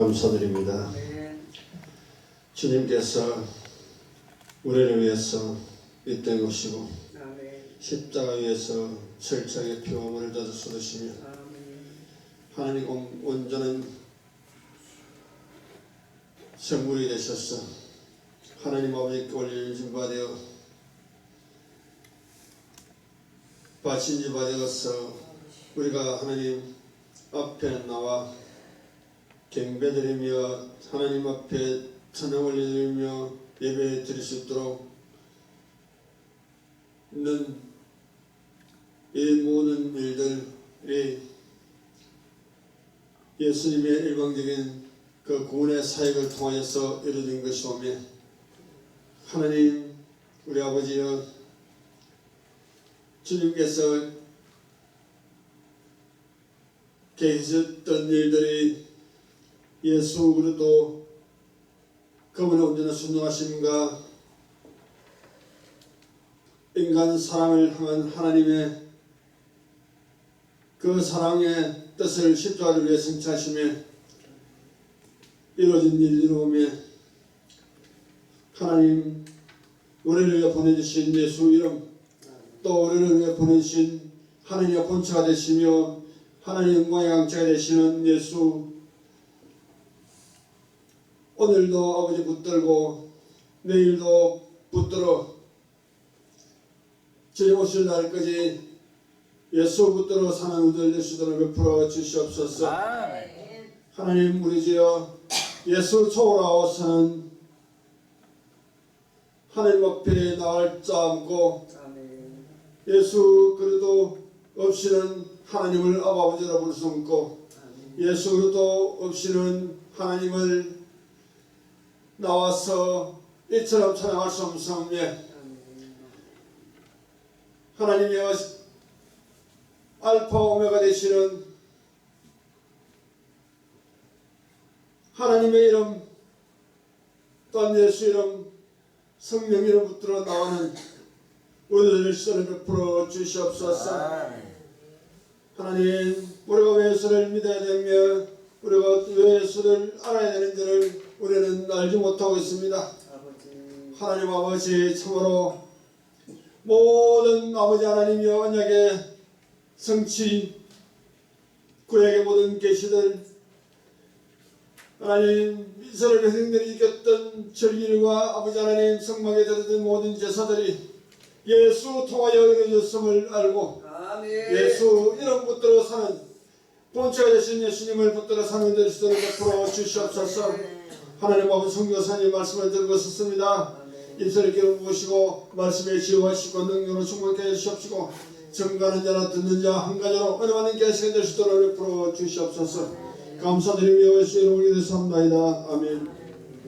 감사드립니다. 주님께서 우리를 위해서 이 땅에 오시고. 십자가 위에서 철저하게 피와 물을 다 쏟으시며 아멘. 하나님 온- 온전한 성물이 되셔서 하나님 아버지께 올려진 바 되어 바친 바 되어서 우리가 하나님 앞에 나와 경배드리며 하나님 앞에 찬양 올려드리며 예배 드릴 수 있도록 있는 이 모든 일들이 예수님의 일방적인 그 구원의 사역을 통하여서 이루어진 것이오며 하나님 우리 아버지여 주님께서 계셨던 일들이 예수 그리스도 그분의 온전한 순종하심과 인간 사랑을 향한 하나님의 그 사랑의 뜻을 십자가를 위해 성취하심에 이루어진 일이로오며 하나님 우리를 위해 보내주신 예수 이름 또 우리를 위해 보내주신 하나님의 본체가 되시며 하나님 영광의 강체가 되시는 예수 오늘도 아버지 붙들고 내일도 붙들어 주님 오실 날까지 예수 붙들어 사는 우리들 예수들을 베풀어 주시옵소서. 하나님 우리 주여 예수 초월하오서는 하나님 앞에 없고 아멘. 예수 그래도 없이는 하나님을 아버지라 부를 수 없고. 예수 그래도 없이는 하나님을 나와서 이처럼 찬양할 수 없사오며 아멘. 하나님의 알파 오메가 되시는 하나님의 이름 또한 예수 이름 성령 이름 붙들어 나오는 우리들 시선을 베풀어 주시옵소서 하나님 우리가 왜 예수를 믿어야 되며 우리가 왜 예수를 알아야 되는지를 우리는 알지 못하고 있습니다 아버지. 하나님 아버지 참으로 모든 아버지 하나님의 언약의 성취 구약의 모든 계시들 하나님 이스라엘 백성들이 이겼던 절기와 아버지 하나님 성막에 들어든 모든 제사들이 예수 통하여 이루어졌음을 알고 아멘. 예수 이름 붙들어 사는 본체가 되신 예수님을 붙들어 사는 데서를 베풀어 주시옵소서. 하나님 아버지 성교사님 말씀을 들고 있었습니다. 아멘. 입술을 부으시고 말씀에 지혜하시고 능력으로 충만케 해주시옵시고 정가는 자나 듣는 자 한 가지로 은혜받는 계시게 되시도록 베풀어 주시옵소서. 감사드리며 예수 이름으로 기도합나이다. 아멘